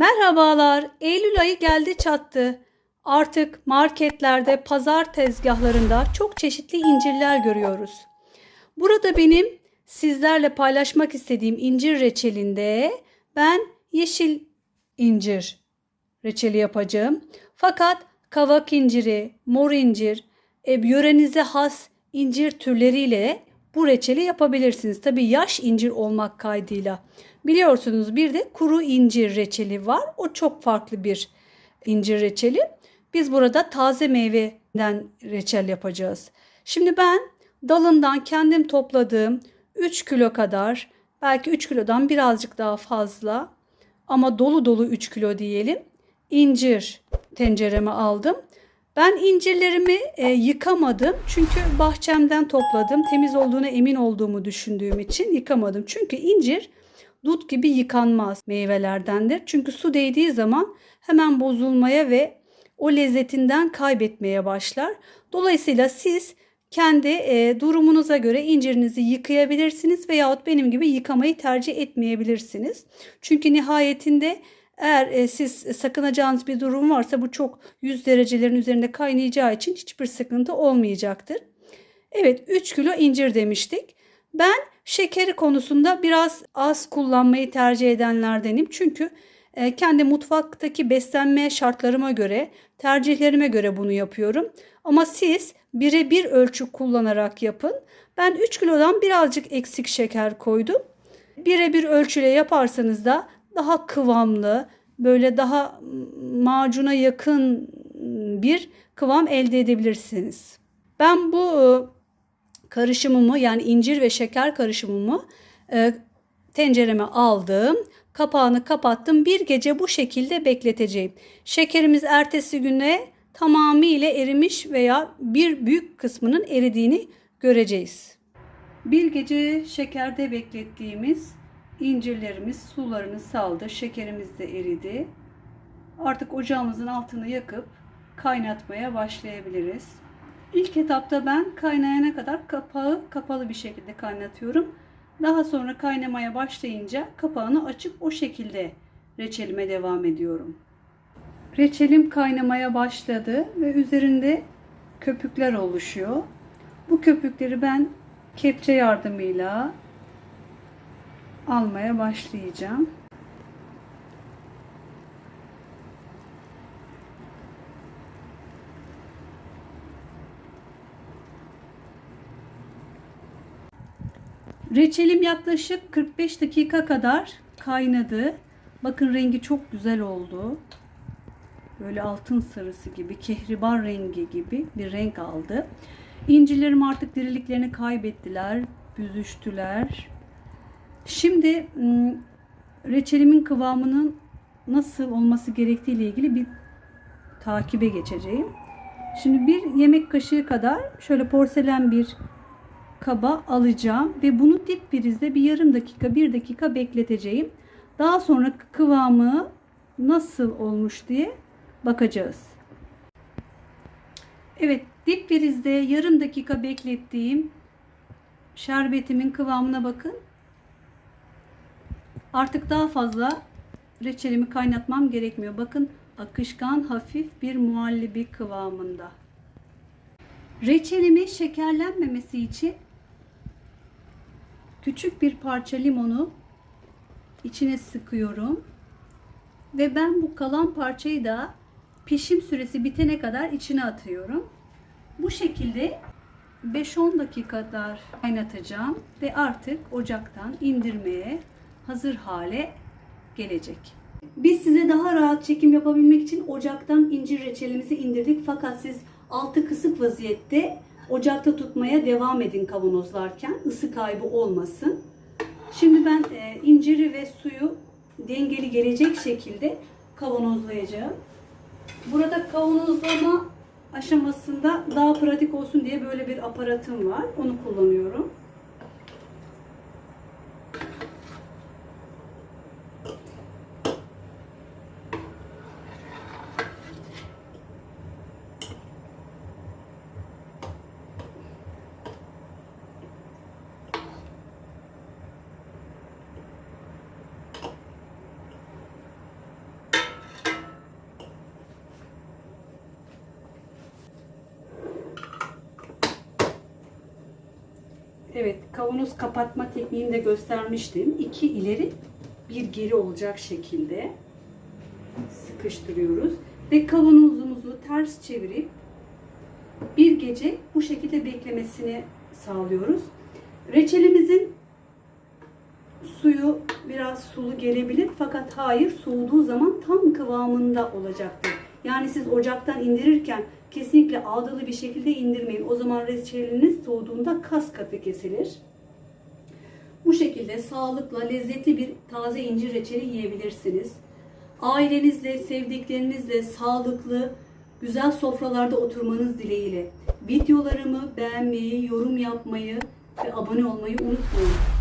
Merhabalar. Eylül ayı geldi çattı. Artık marketlerde, pazar tezgahlarında çok çeşitli incirler görüyoruz. Burada benim sizlerle paylaşmak istediğim incir reçelinde ben yeşil incir reçeli yapacağım. Fakat kavak inciri, mor incir, e, yörenize has incir türleriyle bu reçeli yapabilirsiniz. Tabii yaş incir olmak kaydıyla. Biliyorsunuz bir de kuru incir reçeli var. O çok farklı bir incir reçeli. Biz burada taze meyveden reçel yapacağız. Şimdi ben dalından kendim topladığım 3 kilo kadar belki 3 kilodan birazcık daha fazla ama dolu dolu 3 kilo diyelim incir tencereme aldım. Ben incirlerimi e, yıkamadım çünkü bahçemden topladım. Temiz olduğuna emin olduğumu düşündüğüm için yıkamadım. Çünkü incir dut gibi yıkanmaz meyvelerdendir. Çünkü su değdiği zaman hemen bozulmaya ve o lezzetinden kaybetmeye başlar. Dolayısıyla siz kendi e, durumunuza göre incirinizi yıkayabilirsiniz veyahut benim gibi yıkamayı tercih etmeyebilirsiniz. Çünkü nihayetinde eğer e, siz sakınacağınız bir durum varsa bu çok 100 derecelerin üzerinde kaynayacağı için hiçbir sıkıntı olmayacaktır. Evet 3 kilo incir demiştik. Ben şekeri konusunda biraz az kullanmayı tercih edenlerdenim. Çünkü e, kendi mutfaktaki beslenme şartlarıma göre, tercihlerime göre bunu yapıyorum. Ama siz birebir ölçü kullanarak yapın. Ben 3 kilodan birazcık eksik şeker koydum. Birebir ölçüyle yaparsanız da daha kıvamlı, böyle daha macuna yakın bir kıvam elde edebilirsiniz. Ben bu e, karışımımı yani incir ve şeker karışımımı e, tencereme aldım. Kapağını kapattım. Bir gece bu şekilde bekleteceğim. Şekerimiz ertesi güne tamamıyla erimiş veya bir büyük kısmının eridiğini göreceğiz. Bir gece şekerde beklettiğimiz incirlerimiz sularını saldı. Şekerimiz de eridi. Artık ocağımızın altını yakıp kaynatmaya başlayabiliriz. İlk etapta ben kaynayana kadar kapağı kapalı bir şekilde kaynatıyorum. Daha sonra kaynamaya başlayınca kapağını açıp o şekilde reçelime devam ediyorum. Reçelim kaynamaya başladı ve üzerinde köpükler oluşuyor. Bu köpükleri ben kepçe yardımıyla almaya başlayacağım. Reçelim yaklaşık 45 dakika kadar kaynadı. Bakın rengi çok güzel oldu. Böyle altın sarısı gibi, kehribar rengi gibi bir renk aldı. İncilerim artık diriliklerini kaybettiler, büzüştüler. Şimdi reçelimin kıvamının nasıl olması gerektiği ile ilgili bir takibe geçeceğim. Şimdi bir yemek kaşığı kadar şöyle porselen bir kaba alacağım ve bunu dip prizde bir yarım dakika, bir dakika bekleteceğim. Daha sonra kıvamı nasıl olmuş diye bakacağız. Evet, dip prizde yarım dakika beklettiğim şerbetimin kıvamına bakın. Artık daha fazla reçelimi kaynatmam gerekmiyor. Bakın akışkan hafif bir muhallebi kıvamında. Reçelimi şekerlenmemesi için küçük bir parça limonu içine sıkıyorum. Ve ben bu kalan parçayı da pişim süresi bitene kadar içine atıyorum. Bu şekilde 5-10 dakika kadar kaynatacağım ve artık ocaktan indirmeye hazır hale gelecek. Biz size daha rahat çekim yapabilmek için ocaktan incir reçelimizi indirdik. Fakat siz altı kısık vaziyette ocakta tutmaya devam edin kavanozlarken. ısı kaybı olmasın. Şimdi ben e, inciri ve suyu dengeli gelecek şekilde kavanozlayacağım. Burada kavanozlama aşamasında daha pratik olsun diye böyle bir aparatım var. Onu kullanıyorum. Evet, kavanoz kapatma tekniğini de göstermiştim. İki ileri, bir geri olacak şekilde sıkıştırıyoruz. Ve kavanozumuzu ters çevirip bir gece bu şekilde beklemesini sağlıyoruz. Reçelimizin suyu biraz sulu gelebilir fakat hayır soğuduğu zaman tam kıvamında olacaktır. Yani siz ocaktan indirirken kesinlikle ağdalı bir şekilde indirmeyin. O zaman reçeliniz soğuduğunda kas katı kesilir. Bu şekilde sağlıkla lezzetli bir taze incir reçeli yiyebilirsiniz. Ailenizle, sevdiklerinizle sağlıklı, güzel sofralarda oturmanız dileğiyle. Videolarımı beğenmeyi, yorum yapmayı ve abone olmayı unutmayın.